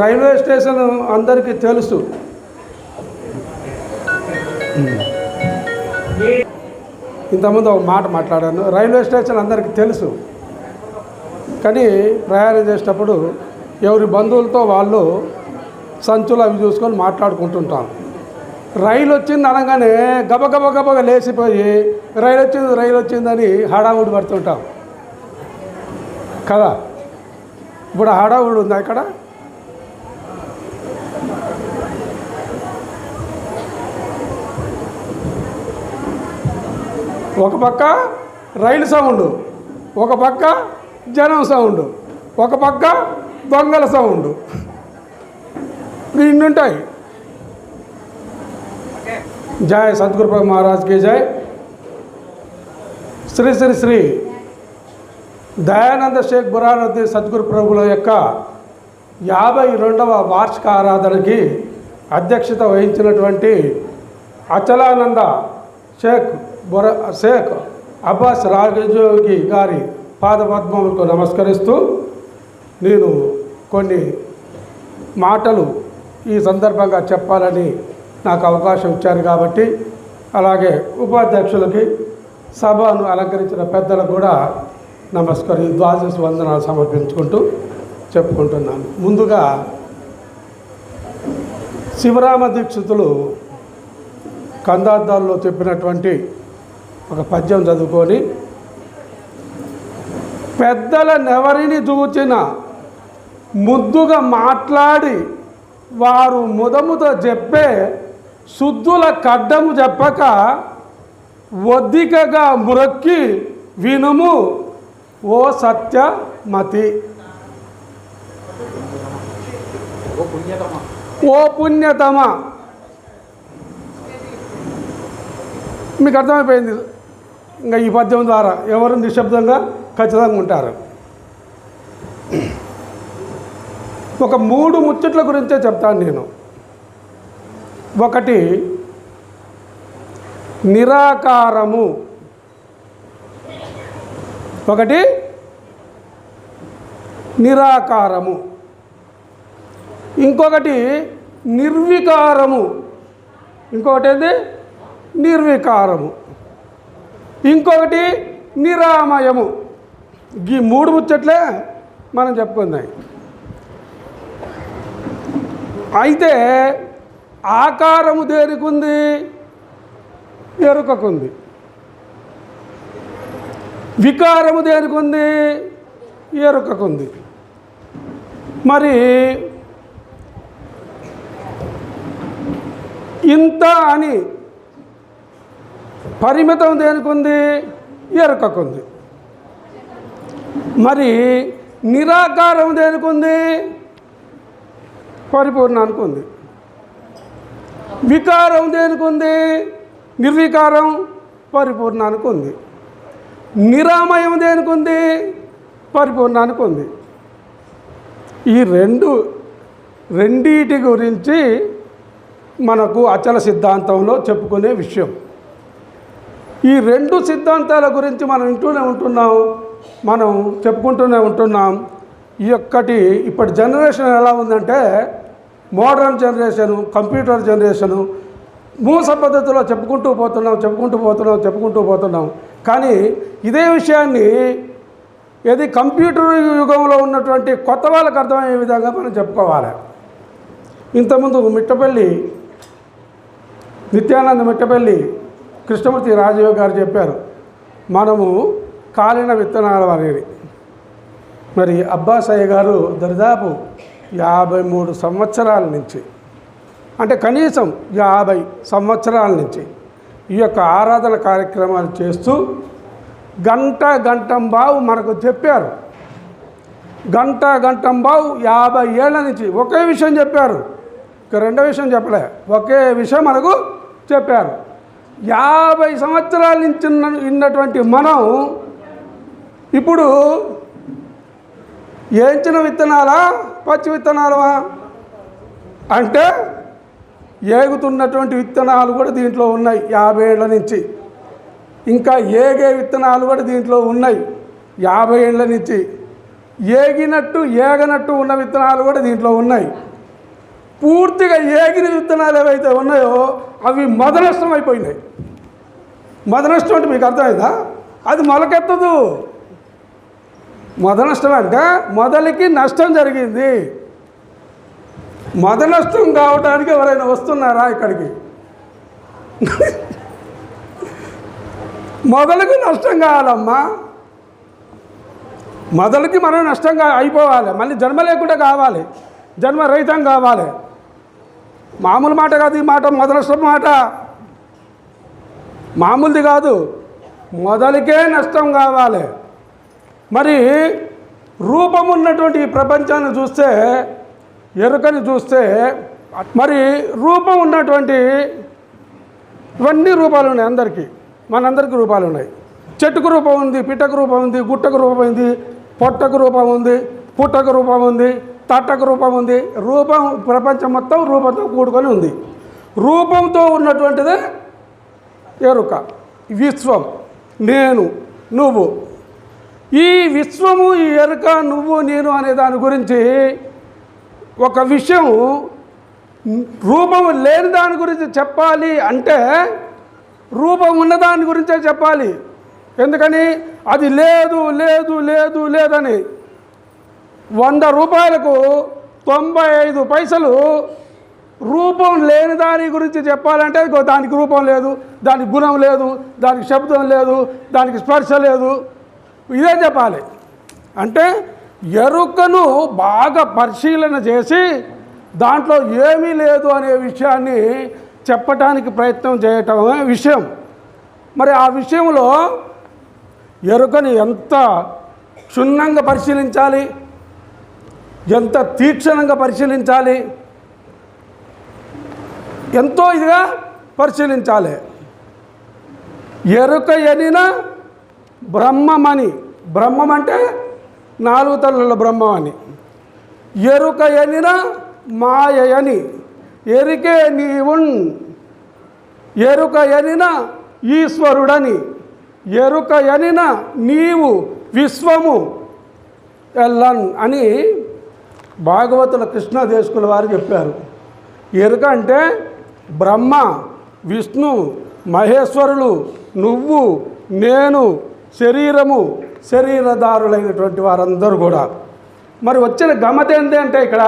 Railway station అందరికీ తెలుసు. ఇంతకుముందు ఒక మాట మాట్లాడాను. రైల్వే స్టేషన్ అందరికీ తెలుసు. కానీ ప్రయాణం చేసేటప్పుడు ఎవరి బంధువులతో వాళ్ళు సంచులు అవి చూసుకొని మాట్లాడుకుంటుంటాం. రైలు వచ్చింది అనగానే గబగబ గబ గబగా లేచిపోయి రైలు వచ్చింది రైలు వచ్చిందని హడావుడి పడుతుంటాం. కదా? ఇప్పుడు హడావుడి ఉందా ఇక్కడ? ఒక పక్క రైలు సౌండ్ ఒక పక్క జనం సౌండ్ ఒక పక్క దొంగల సౌండ్. ఇన్ని ఉంటాయి. జయ సద్గురు మహారాజ్కి జై. శ్రీ శ్రీ శ్రీ దయానంద షేక్ బురానుద్దీన్ సద్గురు ప్రభుల యొక్క యాభై రెండవ వార్షిక ఆరాధనకి అధ్యక్షత వహించినటువంటి అచలానంద షేక్ బుర షేక్ అబ్బాస్ రాజోగి గారి పాదపద్మములకు నమస్కరిస్తూ నేను కొన్ని మాటలు ఈ సందర్భంగా చెప్పాలని నాకు అవకాశం ఇచ్చారు కాబట్టి అలాగే ఉపాధ్యక్షులకి సభను అలంకరించిన పెద్దలకు కూడా నమస్కరి ద్వాదశ వందనాలు సమర్పించుకుంటూ చెప్పుకుంటున్నాను. ముందుగా శివరామ దీక్షితులు కందార్థాల్లో చెప్పినటువంటి ఒక పద్యం చదువుకొని పెద్దలనెవరిని చూచిన ముద్దుగా మాట్లాడి వారు ముదముతో చెప్పే శుద్ధుల కడ్డము చెప్పక ఒద్దికగా మురక్కి వినుము ఓ సత్యమతి. ఓ పుణ్యతమ. మీకు అర్థమైపోయింది? ఇంకా ఈ పద్యం ద్వారా ఎవరు నిశ్శబ్దంగా ఖచ్చితంగా ఉంటారు. ఒక మూడు ముచ్చట్ల గురించే చెప్తాను నేను. ఒకటి నిరాకారము. ఒకటి నిరాకారము. ఇంకొకటి నిర్వికారము. ఇంకొకటి ఏంది? నిర్వికారము. ఇంకొకటి నిరామయము. ఈ మూడు ముచ్చట్లే మనం చెప్పుకుందాం. అయితే ఆకారము దేనికుంది? ఎరుకకుంది. వికారము దేనికుంది? ఎరుకకుంది. మరి ఇంత అని పరిమితం దేనికుంది? ఎరుకకుంది. మరి నిరాకారం దేనికుంది? పరిపూర్ణానికి ఉంది వికారం దేనికి ఉంది నిర్వికారం పరిపూర్ణానికి ఉంది నిరామయం దేనికి ఉంది పరిపూర్ణానికి ఉంది ఈ రెండు రెండిటి గురించి మనకు అచల సిద్ధాంతంలో చెప్పుకునే విషయం. ఈ రెండు సిద్ధాంతాల గురించి మనం వింటూనే ఉంటున్నాం మనం చెప్పుకుంటూనే ఉంటున్నాం. ఈ యొక్కటి ఇప్పటి జనరేషన్ ఎలా ఉందంటే మోడర్న్ జనరేషను కంప్యూటర్ జనరేషను మూస పద్ధతిలో చెప్పుకుంటూ పోతున్నాం చెప్పుకుంటూ పోతున్నాం చెప్పుకుంటూ పోతున్నాం. కానీ ఇదే విషయాన్ని ఏది కంప్యూటర్ యుగంలో ఉన్నటువంటి కొత్త వాళ్ళకి అర్థమయ్యే విధంగా మనం చెప్పుకోవాలి. ఇంతకుముందు మిట్టపల్లి నిత్యానంద మిట్టపల్లి కృష్ణమూర్తి రాజీవ్ గారు చెప్పారు మనము కాలిన విత్తనాల అనేది మరి అబ్బాసయ్య గారు దరిదాపు యాభై మూడు సంవత్సరాల నుంచి అంటే కనీసం యాభై సంవత్సరాల నుంచి ఈ యొక్క ఆరాధన కార్యక్రమాలు చేస్తూ గంట గంటం బావు మనకు చెప్పారు. గంట గంటం బావు యాభై ఏళ్ళ నుంచి ఒకే విషయం చెప్పారు. ఇక రెండో విషయం చెప్పలే ఒకే విషయం మనకు చెప్పారు. యాభై సంవత్సరాల నుంచి ఉన్నటువంటి మనం ఇప్పుడు ఏంచిన విత్తనాలా? పచ్చి విత్తనాలవా? అంటే ఏగుతున్నటువంటి విత్తనాలు కూడా దీంట్లో ఉన్నాయి యాభై ఏళ్ళ నుంచి. ఇంకా ఏగే విత్తనాలు కూడా దీంట్లో ఉన్నాయి యాభై ఏళ్ళ నుంచి. ఏగినట్టు ఏగనట్టు ఉన్న విత్తనాలు కూడా దీంట్లో ఉన్నాయి. పూర్తిగా ఏగిన విత్తనాలు ఏవైతే ఉన్నాయో అవి మొదనష్టం అయిపోయినాయి. మొదనష్టం అంటే మీకు అర్థమైందా? అది మొలకెత్తదు. మొదనష్టం అంటే మొదలకి నష్టం జరిగింది. మదనష్టం కావడానికి ఎవరైనా వస్తున్నారా ఇక్కడికి? మొదలకు నష్టం కావాలమ్మా. మొదలకి మనం నష్టంగా అయిపోవాలి. మళ్ళీ జన్మ లేకుండా కావాలి. జన్మ రహితం కావాలి. మామూలు మాట కాదు ఈ మాట మొదల మాట. మామూలుది కాదు మొదలికే నష్టం కావాలి. మరి రూపం ఉన్నటువంటి ఈ ప్రపంచాన్ని చూస్తే ఎరుకని చూస్తే మరి రూపం ఉన్నటువంటి ఇవన్నీ రూపాలు ఉన్నాయి అందరికీ. మనందరికీ రూపాలు ఉన్నాయి. చెట్టుకు రూపం ఉంది పిట్టకు రూపం ఉంది గుట్టకు రూపం ఉంది పొట్టకు రూపం ఉంది పుట్టకు రూపం ఉంది. తట్టక రూపం ఉంది. రూపం ప్రపంచం మొత్తం రూపంతో కూడుకొని ఉంది. రూపంతో ఉన్నటువంటిదే ఎరుక. విశ్వం. నేను నువ్వు. ఈ విశ్వము ఈ ఎరుక నువ్వు నేను అనే దాని గురించి ఒక విషయం రూపం లేని దాని గురించి చెప్పాలి అంటే రూపం ఉన్న దాని గురించే చెప్పాలి. ఎందుకని? అది లేదు లేదు లేదు లేదని. వంద రూపాయలకు తొంభై ఐదు పైసలు రూపం లేని దాని గురించి చెప్పాలంటే దానికి రూపం లేదు దానికి గుణం లేదు దానికి శబ్దం లేదు దానికి స్పర్శ లేదు. ఇదే చెప్పాలి. అంటే ఎరుకను బాగా పరిశీలన చేసి దాంట్లో ఏమీ లేదు అనే విషయాన్ని చెప్పటానికి ప్రయత్నం చేయటమే విషయం. మరి ఆ విషయంలో ఎరుకని ఎంత క్షుణ్ణంగా పరిశీలించాలి? ఎంత తీక్షణంగా పరిశీలించాలి? ఎంతో ఇదిగా పరిశీలించాలి. ఎరుక ఎనిన బ్రహ్మమని. బ్రహ్మం అంటే నాలుగు తల్లుల బ్రహ్మం అని ఎరుక ఎనిన మాయని ఎరికే నీవున్. ఎరుక ఎనిన ఈశ్వరుడని. ఎరుక ఎనిన నీవు విశ్వము. ఎల్లన్ అని భాగవతుల కృష్ణదేశకుల వారు చెప్పారు. ఎరుక అంటే బ్రహ్మ విష్ణు మహేశ్వరులు నువ్వు నేను శరీరము శరీరదారులైనటువంటి వారందరూ కూడా. మరి వచ్చిన గమత ఏంటి అంటే ఇక్కడ?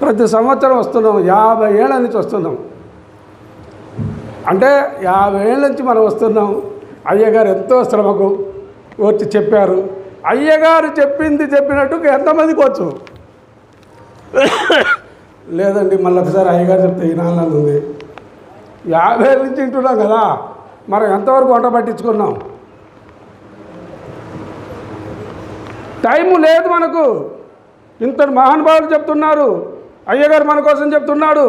ప్రతి సంవత్సరం వస్తున్నాం యాభై ఏళ్ళ నుంచి వస్తున్నాం. అంటే యాభై ఏళ్ళ నుంచి మనం వస్తున్నాం. అయ్యగారు ఎంతో శ్రమకు వచ్చి చెప్పారు. అయ్యగారు చెప్పింది చెప్పినట్టు ఎంతమందికి వచ్చు? లేదండి మళ్ళీ ఒకసారి అయ్యగారు చెప్తే ఈనాలని ఉంది. యాభై నుంచి వింటున్నాం కదా మనం ఎంతవరకు వంట పట్టించుకున్నాం? టైము లేదు మనకు. ఇంతటి మహానుభావులు చెప్తున్నారు అయ్యగారు మన కోసం చెప్తున్నాడు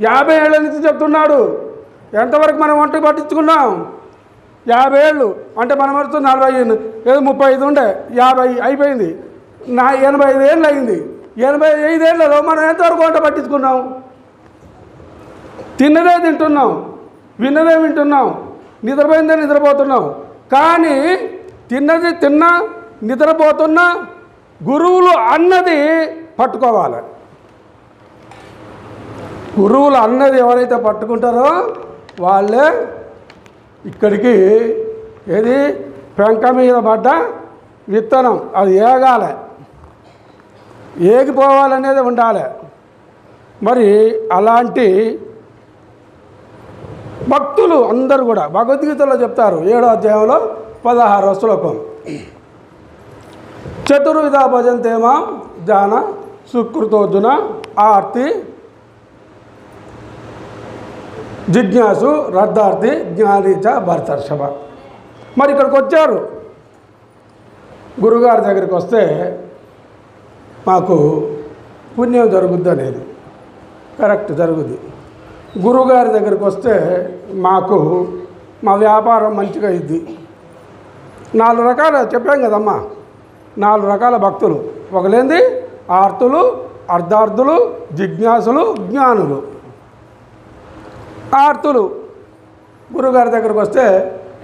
యాభై ఏళ్ళ నుంచి చెప్తున్నాడు ఎంతవరకు మనం వంట పట్టించుకున్నాం? యాభై ఏళ్ళు అంటే మనం వస్తూ నలభై ఏదో ముప్పై ఐదు ఉండే యాభై అయిపోయింది. నా ఎనభై ఐదు ఏళ్ళు అయింది. ఎనభై ఐదేళ్ళలో మనం ఎంతవరకు వంట పట్టించుకున్నాం? తిన్నదే తింటున్నాం. విన్నదే వింటున్నాం. నిద్రపోయిందే నిద్రపోతున్నాం. కానీ తిన్నది తిన్నా నిద్రపోతున్నా గురువులు అన్నది పట్టుకోవాలి. గురువులు అన్నది ఎవరైతే పట్టుకుంటారో వాళ్ళే ఇక్కడికి ఏది? పెంక మీద పడ్డ విత్తనం. అది ఏగాలి. ఏగిపోవాలనేది ఉండాలి. మరి అలాంటి భక్తులు అందరూ కూడా భగవద్గీతలో చెప్తారు ఏడో అధ్యాయంలో పదహారో శ్లోకం. చతుర్విధ భజంతేమా జాన సుకృతోర్జున ఆర్తి జిజ్ఞాసు రద్దార్థి జ్ఞానిచ భర్తర్షభ. మరి ఇక్కడికి వచ్చారు. గురుగారి దగ్గరికి వస్తే మాకు పుణ్యం జరుగుద్ది అనేది. కరెక్ట్ జరుగుద్ది. గురువుగారి దగ్గరికి వస్తే మాకు మా వ్యాపారం మంచిగా ఇద్ది నాలుగు రకాల చెప్పాం కదమ్మా. నాలుగు రకాల భక్తులు. ఒకలేంది? ఆర్తులు అర్ధార్థులు జిజ్ఞాసులు జ్ఞానులు. ఆర్తులు గురుగారి దగ్గరకు వస్తే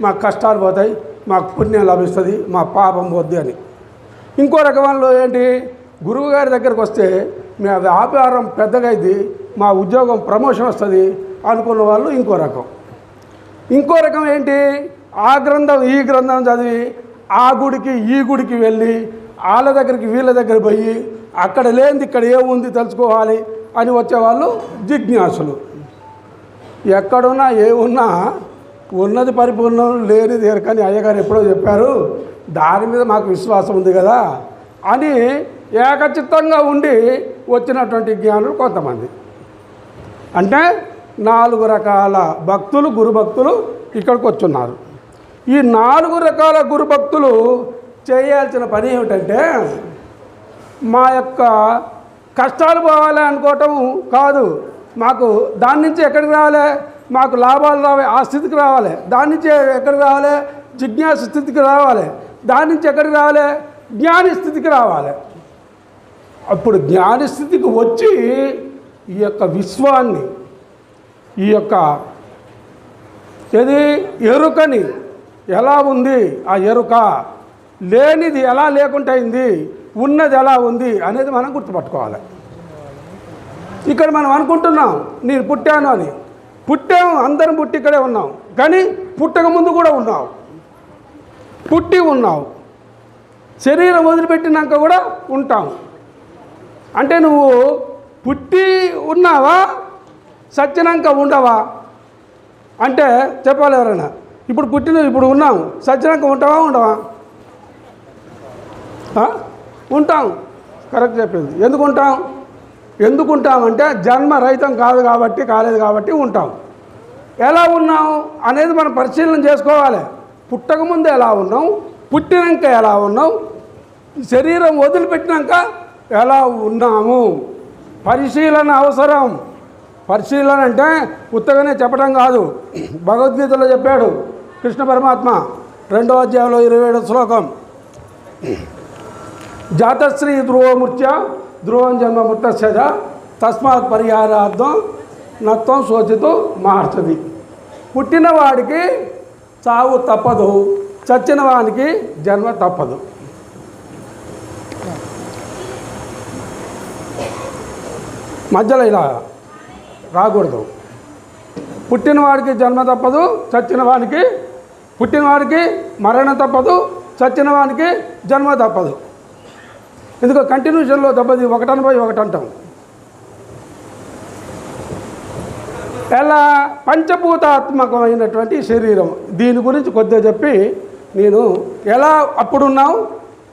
మాకు కష్టాలు పోతాయి మాకు పుణ్యం లభిస్తుంది మా పాపం పోద్ది అని. ఇంకో రకంలో ఏంటి? గురువుగారి దగ్గరకు వస్తే మీ వ్యాపారం పెద్దగా అయింది మా ఉద్యోగం ప్రమోషన్ వస్తుంది అనుకున్న వాళ్ళు ఇంకో రకం. ఇంకో రకం ఏంటి? ఆ గ్రంథం ఈ గ్రంథం చదివి ఆ గుడికి ఈ గుడికి వెళ్ళి వాళ్ళ దగ్గరికి వీళ్ళ దగ్గర పోయి అక్కడ లేనిది ఇక్కడ ఏముంది తెలుసుకోవాలి అని వచ్చేవాళ్ళు జిజ్ఞాసులు. ఎక్కడున్నా ఏమున్నా ఉన్నది పరిపూర్ణం లేనిది ఎరకని అయ్యగారు ఎప్పుడో చెప్పారు. దాని మీద మాకు విశ్వాసం ఉంది కదా అని ఏకచిత్తంగా ఉండి వచ్చినటువంటి జ్ఞానులు కొంతమంది. అంటే నాలుగు రకాల భక్తులు గురుభక్తులు ఇక్కడికి వచ్చున్నారు. ఈ నాలుగు రకాల గురుభక్తులు చేయాల్సిన పని ఏమిటంటే మా యొక్క కష్టాలు పోవాలి అనుకోవటం కాదు. మాకు దాని నుంచి ఎక్కడికి రావాలి? మాకు లాభాలు రావాలి ఆ స్థితికి రావాలి. దాని నుంచి ఎక్కడికి రావాలి? జిజ్ఞాస స్థితికి రావాలి. దాని నుంచి ఎక్కడికి రావాలి? జ్ఞాని స్థితికి రావాలి. అప్పుడు జ్ఞాని స్థితికి వచ్చి ఈ యొక్క విశ్వాన్ని ఈ యొక్క ఏది? ఎరుకని ఎలా ఉంది? ఆ ఎరుక లేనిది ఎలా లేకుండా అయింది? ఉన్నది ఎలా ఉంది? అనేది మనం గుర్తుపట్టుకోవాలి. ఇక్కడ మనం అనుకుంటున్నాం నేను పుట్టాను అని. పుట్టాము అందరం పుట్టి ఇక్కడే ఉన్నాం. కానీ పుట్టక ముందు కూడా ఉన్నావు. పుట్టి ఉన్నావు. శరీరం వదిలిపెట్టినాక కూడా ఉంటాం. అంటే నువ్వు పుట్టి ఉన్నావా సత్యనాక ఉండవా? అంటే చెప్పాలి ఎవరైనా ఇప్పుడు పుట్టిన ఇప్పుడు ఉన్నాం సత్యనాక ఉంటావా ఉండవా? ఉంటాం. కరెక్ట్ చెప్పింది. ఎందుకు ఉంటాం? ఎందుకు ఉంటామంటే జన్మ రహితం కాదు కాబట్టి కాలేదు కాబట్టి ఉంటాం. ఎలా ఉన్నాం అనేది మనం పరిశీలన చేసుకోవాలి. పుట్టకముందు ఎలా ఉన్నాం? పుట్టినాక ఎలా ఉన్నాం? శరీరం వదిలిపెట్టినాక ఎలా ఉన్నాము? పరిశీలన అవసరం. పరిశీలన అంటే ఉత్తగానే చెప్పడం కాదు. భగవద్గీతలో చెప్పాడు కృష్ణ పరమాత్మ రెండో అధ్యాయంలో ఇరవై ఏడు శ్లోకం. జాతశ్రీ ధ్రువమృత్య ధ్రువం జన్మ మృతస్యజ తస్మాత్ పరిహారార్థం నత్వం శోచితూ మార్చది పుట్టినవాడికి చావు తప్పదు చచ్చిన వానికి జన్మ తప్పదు. మధ్యలో ఇలా రాకూడదు. పుట్టినవాడికి జన్మ తప్పదు చచ్చిన వానికి పుట్టినవాడికి మరణం తప్పదు చచ్చిన వానికి జన్మ తప్పదు. ఎందుకో కంటిన్యూషన్లో దెబ్బది ఒకటి పోయి ఒకటి అంటాం. ఎలా పంచభూతాత్మకమైనటువంటి శరీరం? దీని గురించి కొద్దిగా చెప్పి నేను ఎలా అప్పుడున్నాం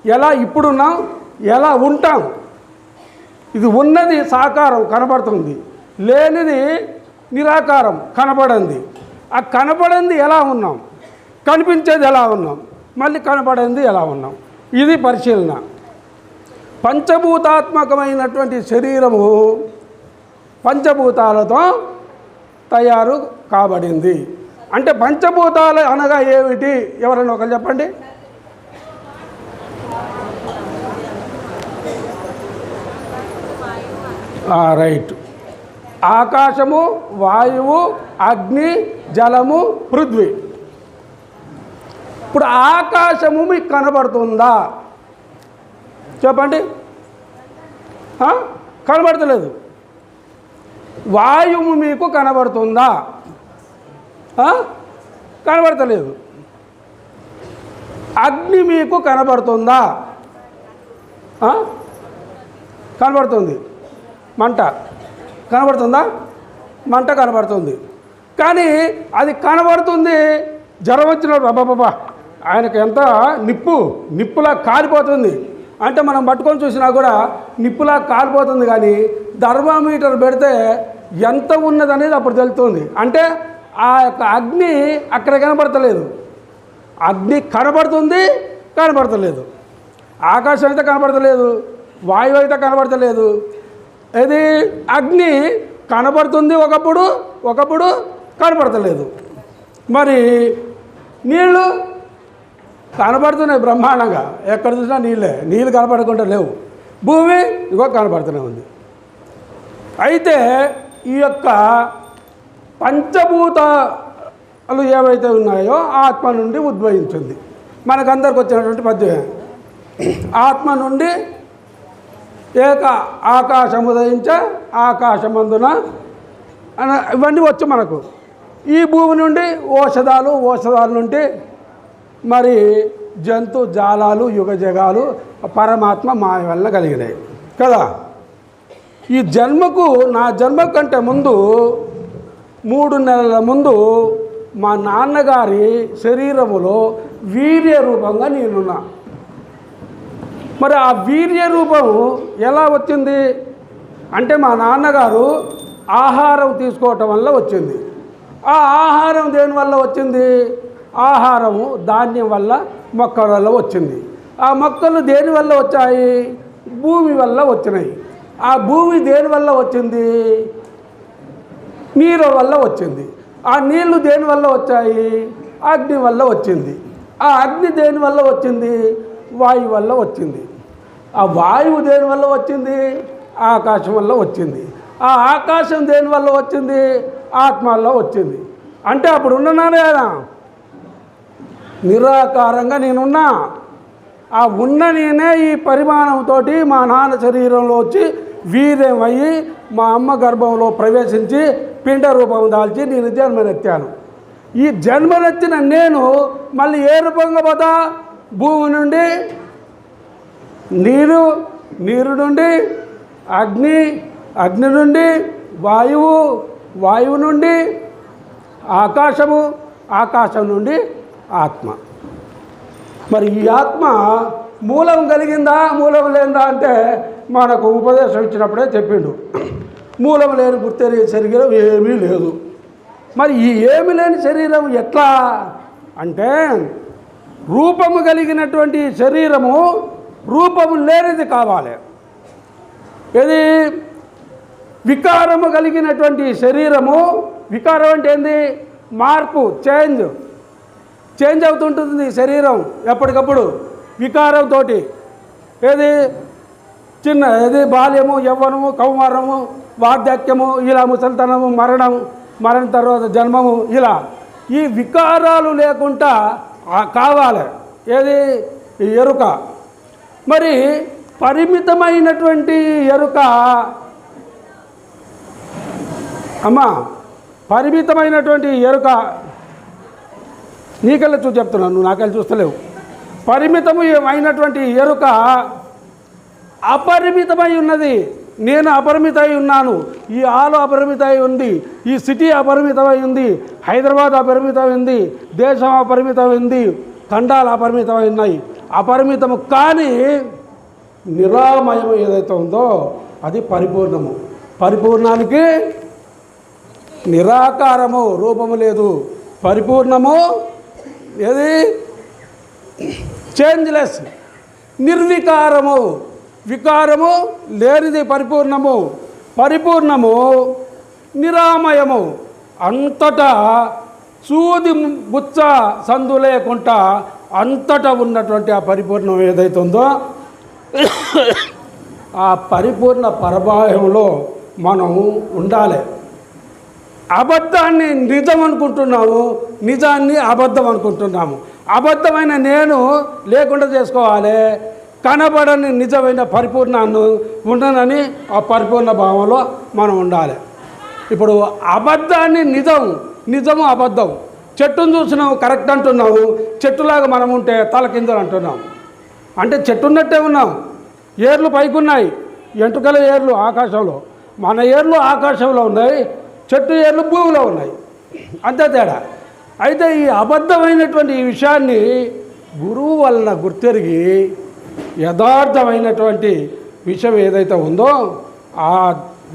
ఎలా ఇప్పుడున్నాం ఎలా ఉంటాం. ఇది ఉన్నది సాకారం కనబడుతుంది. లేనిది నిరాకారం కనబడింది. ఆ కనబడింది ఎలా ఉన్నాం? కనిపించేది ఎలా ఉన్నాం? మళ్ళీ కనబడింది ఎలా ఉన్నాం? ఇది పరిశీలన. పంచభూతాత్మకమైనటువంటి శరీరము పంచభూతాలతో తయారు కాబడింది. అంటే పంచభూతాలు అనగా ఏమిటి? ఎవరైనా ఒకరు చెప్పండి. రైట్. ఆకాశము వాయువు అగ్ని జలము పృథ్వీ. ఇప్పుడు ఆకాశము మీకు కనబడుతుందా? చెప్పండి. కనబడతలేదు. వాయువు మీకు కనబడుతుందా? కనబడతలేదు. అగ్ని మీకు కనబడుతుందా? కనబడుతుంది. మంట. కనబడుతుందా? మంట కనబడుతుంది. కానీ అది కనబడుతుంది జ్వరం వచ్చినప్పుడు. బాబా ఆయనకు ఎంత నిప్పు నిప్పులా కాలిపోతుంది అంటే మనం పట్టుకొని చూసినా కూడా నిప్పులా కాలిపోతుంది కానీ థర్మామీటర్ పెడితే ఎంత ఉన్నదనేది అప్పుడు తెలుస్తుంది. అంటే ఆ యొక్క అగ్ని అక్కడ కనబడతలేదు అగ్ని కనబడుతుంది కనబడతలేదు ఆకాశం అయితే కనబడతలేదు వాయువు అయితే కనబడతలేదు ఇది అగ్ని కనబడుతుంది ఒకప్పుడు ఒకప్పుడు కనబడతలేదు మరి నీళ్ళు కనబడుతున్నాయి బ్రహ్మాండంగా. ఎక్కడ చూసినా నీళ్ళే. నీళ్ళు కనబడకుండా లేవు. భూమి ఇగో కనపడుతూనే ఉంది. అయితే ఈ యొక్క పంచభూతాలు ఏవైతే ఉన్నాయో ఆత్మ నుండి ఉద్భవించింది. మనకందరికి వచ్చినటువంటి పద్యమే. ఆత్మ నుండి ఏక ఆకాశం ఉదయించ ఆకాశమందున ఇవన్నీ వచ్చు మనకు. ఈ భూమి నుండి ఔషధాలు ఔషధాల నుండి మరి జంతు జాలాలు యుగ జగాలు పరమాత్మ మాయ వల్ల కలిగినాయి. కదా? ఈ జన్మకు నా జన్మ కంటే ముందు మూడు నెలల ముందు మా నాన్నగారి శరీరములో వీర్య రూపంగా నేనున్నా. మరి ఆ వీర్య రూపం ఎలా వచ్చింది? అంటే మా నాన్నగారు ఆహారం తీసుకోవటం వల్ల వచ్చింది. ఆ ఆహారం దేని వల్ల వచ్చింది? ఆహారము ధాన్యం వల్ల మొక్కల వల్ల వచ్చింది. ఆ మొక్కలు దేని వల్ల వచ్చాయి? భూమి వల్ల వచ్చినాయి. ఆ భూమి దేని వల్ల వచ్చింది? నీరు వల్ల వచ్చింది. ఆ నీళ్ళు దేని వల్ల వచ్చాయి? అగ్ని వల్ల వచ్చింది. ఆ అగ్ని దేని వల్ల వచ్చింది? వాయువు వల్ల వచ్చింది. ఆ వాయువు దేని వల్ల వచ్చింది? ఆకాశం వల్ల వచ్చింది. ఆ ఆకాశం దేని వల్ల వచ్చింది? ఆత్మ వల్ల వచ్చింది. అంటే అప్పుడు ఉన్నానా లేదా నిరాకారంగా నేనున్నా. ఆ ఉన్న నేనే ఈ పరిమాణంతో మా నాన్న శరీరంలో వచ్చి వీర్యమయ్యి మా అమ్మ గర్భంలో ప్రవేశించి పిండ రూపం దాల్చి నేను జన్మనెత్తాను. ఈ జన్మనెత్తిన నేను మళ్ళీ ఏ రూపంగా పోతా? భూమి నుండి నీరు నీరు నుండి అగ్ని అగ్ని నుండి వాయువు వాయువు నుండి ఆకాశము ఆకాశం నుండి ఆత్మ. మరి ఈ ఆత్మ మూలం కలిగిందా మూలం లేదా అంటే మనకు ఉపదేశం ఇచ్చినప్పుడే చెప్పిండు. మూలం లేని గుర్తెరిగే శరీరం ఏమీ లేదు. మరి ఈ ఏమి లేని శరీరం ఎట్లా అంటే రూపము కలిగినటువంటి శరీరము రూపము లేనిది కావాలి. ఇది వికారము కలిగినటువంటి శరీరము. వికారం అంటే ఏంది? మార్పు చేంజ్. చేంజ్ అవుతుంటుంది శరీరం ఎప్పటికప్పుడు. వికారంతో ఏది చిన్న ఏది బాల్యము యవ్వనము కౌమారము వార్ధక్యము ఇలా ముసలితనము మరణం మరణ తర్వాత జన్మము ఇలా. ఈ వికారాలు లేకుండా కావాలి. ఏది? ఎరుక. మరి పరిమితమైనటువంటి ఎరుక అమ్మా పరిమితమైనటువంటి ఎరుక నీకెళ్ళి చూసి చెప్తున్నాను నువ్వు నాకెళ్ళి చూస్తలేవు. పరిమితము అయినటువంటి ఎరుక అపరిమితమై ఉన్నది. నేను అపరిమితమై ఉన్నాను. ఈ ఆలు అపరిమితమై ఉంది. ఈ సిటీ అపరిమితమై ఉంది. హైదరాబాద్ అపరిమితమైంది దేశం అపరిమితమైంది ఖండాలు అపరిమితమై ఉన్నాయి. అపరిమితము కానీ నిరామయం ఏదైతే ఉందో అది పరిపూర్ణము. పరిపూర్ణానికి నిరాకారము రూపము లేదు. పరిపూర్ణము ఏది? చేంజ్లెస్ నిర్వికారము. వికారము లేనిది పరిపూర్ణము. పరిపూర్ణము నిరామయము. అంతటా సూది బుచ్చ సందు లేకుండా అంతటా ఉన్నటువంటి ఆ పరిపూర్ణం ఏదైతే ఉందో ఆ పరిపూర్ణ పరభాయంలో మనం ఉండాలి. అబద్ధాన్ని నిజం అనుకుంటున్నాము నిజాన్ని అబద్ధం అనుకుంటున్నాము. అబద్ధమైన నేను లేకుండా చేసుకోవాలి కనబడని నిజమైన పరిపూర్ణాన్ని ఉండనని ఆ పరిపూర్ణ భావంలో మనం ఉండాలి. ఇప్పుడు అబద్ధాన్ని నిజం నిజము అబద్ధం చెట్టును చూసినాము కరెక్ట్ అంటున్నాము చెట్టులాగా మనం ఉంటే తలకిందలు అంటున్నాం. అంటే చెట్టు ఉన్నట్టే ఉన్నాం. ఏర్లు పైకున్నాయి ఎంటుకల ఏర్లు ఆకాశంలో. మన ఏర్లు ఆకాశంలో ఉన్నాయి చెట్టు ఏర్లు భూమిలో ఉన్నాయి. అంతే తేడా. అయితే ఈ అబద్ధమైనటువంటి ఈ విషయాన్ని గురువు వలన గుర్తెరిగి యథార్థమైనటువంటి విషయం ఏదైతే ఉందో ఆ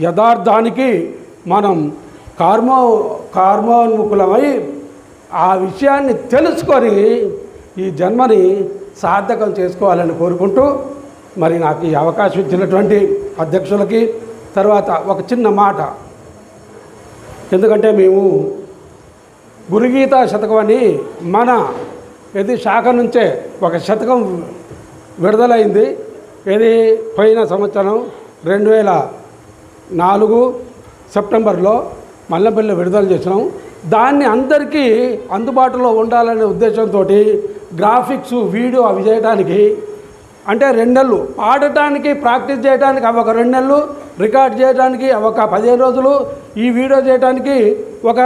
యథార్థానికి మనం కార్మో కార్మోన్ముఖులమై ఆ విషయాన్ని తెలుసుకొని ఈ జన్మని సార్థకం చేసుకోవాలని కోరుకుంటూ మరి నాకు ఈ అవకాశం ఇచ్చినటువంటి అధ్యక్షులకి తర్వాత ఒక చిన్న మాట ఎందుకంటే మేము గురుగీత శతకం అని మన ఇది శాఖ నుంచే ఒక శతకం విడుదలైంది. ఇది పోయిన సంవత్సరం రెండు వేల నాలుగు సెప్టెంబర్లో మల్లెపల్లి విడుదల చేసినాం. దాన్ని అందరికీ అందుబాటులో ఉండాలనే ఉద్దేశంతో గ్రాఫిక్స్ వీడియో అవి చేయడానికి అంటే రెండు నెలలు పాడటానికి ప్రాక్టీస్ చేయడానికి అవి ఒక రెండు నెలలు రికార్డ్ చేయడానికి ఒక పదిహేను రోజులు ఈ వీడియో చేయడానికి ఒక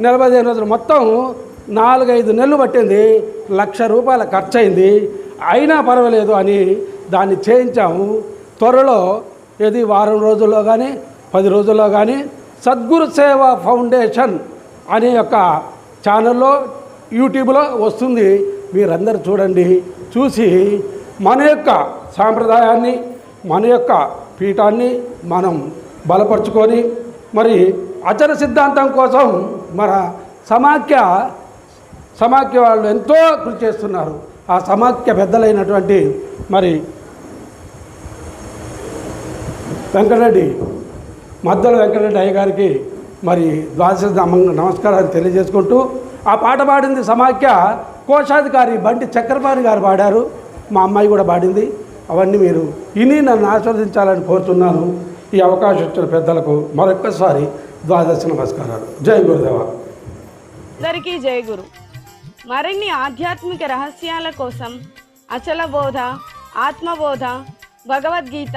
నెల పదిహేను రోజులు. మొత్తం నాలుగైదు నెలలు పట్టింది లక్ష రూపాయల ఖర్చు అయింది అయినా పర్వాలేదు అని దాన్ని చేయించాము. త్వరలో ఏది వారం రోజుల్లో కానీ పది రోజుల్లో కానీ సద్గురు సేవ ఫౌండేషన్ అనే యొక్క ఛానల్లో యూట్యూబ్లో వస్తుంది. మీరందరూ చూడండి. చూసి మన యొక్క సాంప్రదాయాన్ని మన యొక్క పీఠాన్ని మనం బలపరుచుకొని మరి అచర సిద్ధాంతం కోసం మన సమాఖ్య సమాఖ్య వాళ్ళు ఎంతో కృషి చేస్తున్నారు. ఆ సమాఖ్య పెద్దలైనటువంటి మరి వెంకటరెడ్డి మద్దల వెంకటరెడ్డి అయ్య గారికి మరి ద్వాదశ నమ- నమస్కారాలు తెలియజేసుకుంటూ ఆ పాట పాడింది సమాఖ్య కోశాధికారి బండి చక్రపాణి గారు పాడారు. మా అమ్మాయి కూడా పాడింది. అవన్నీ మీరు ఇని నన్ను ఆస్వాదించాలని కోరుతున్నాను. ఈ అవకాశం ఇచ్చిన పెద్దలకు మరొక్కసారి ద్వాదశ నమస్కారాలు. జై గురుదేవ. అందరికీ జై గురు. మరిన్ని ఆధ్యాత్మిక రహస్యాల కోసం అచల బోధ ఆత్మబోధ భగవద్గీత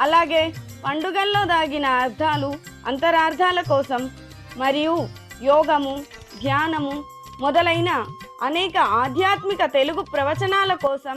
అలాగే పండుగల్లో దాగిన అర్థాలు అంతరార్థాల కోసం మరియు యోగము ధ్యానము మొదలైన అనేక ఆధ్యాత్మిక తెలుగు ప్రవచనాల కోసం